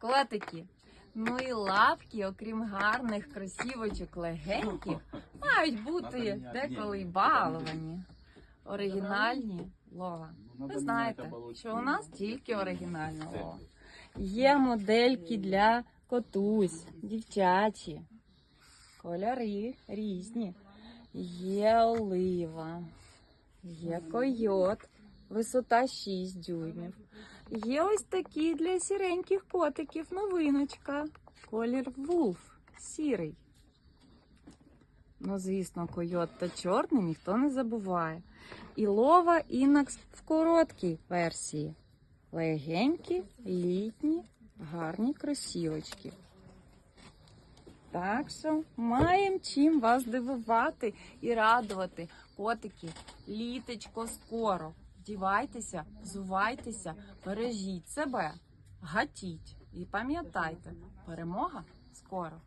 Котики. Ну і лапки, окрім гарних кросівочок легеньких, мають бути деколи й баловані. Оригінальні лова. Ви знаєте, що у нас тільки оригінальна лова. Є модельки для котусь, дівчачі, кольори різні. Є олива, є койот, висота 6 дюймів. Є ось такі для сіреньких котиків новиночка. Колір вулф, сірий. Ну, звісно, койот та чорний ніхто не забуває. І лова інакс в короткій версії. Легенькі, літні, гарні кросівочки. Так що маємо чим вас дивувати і радувати. Котики, літечко скоро. Вдівайтеся, взувайтеся, бережіть себе, гатіть. І пам'ятайте, перемога скоро.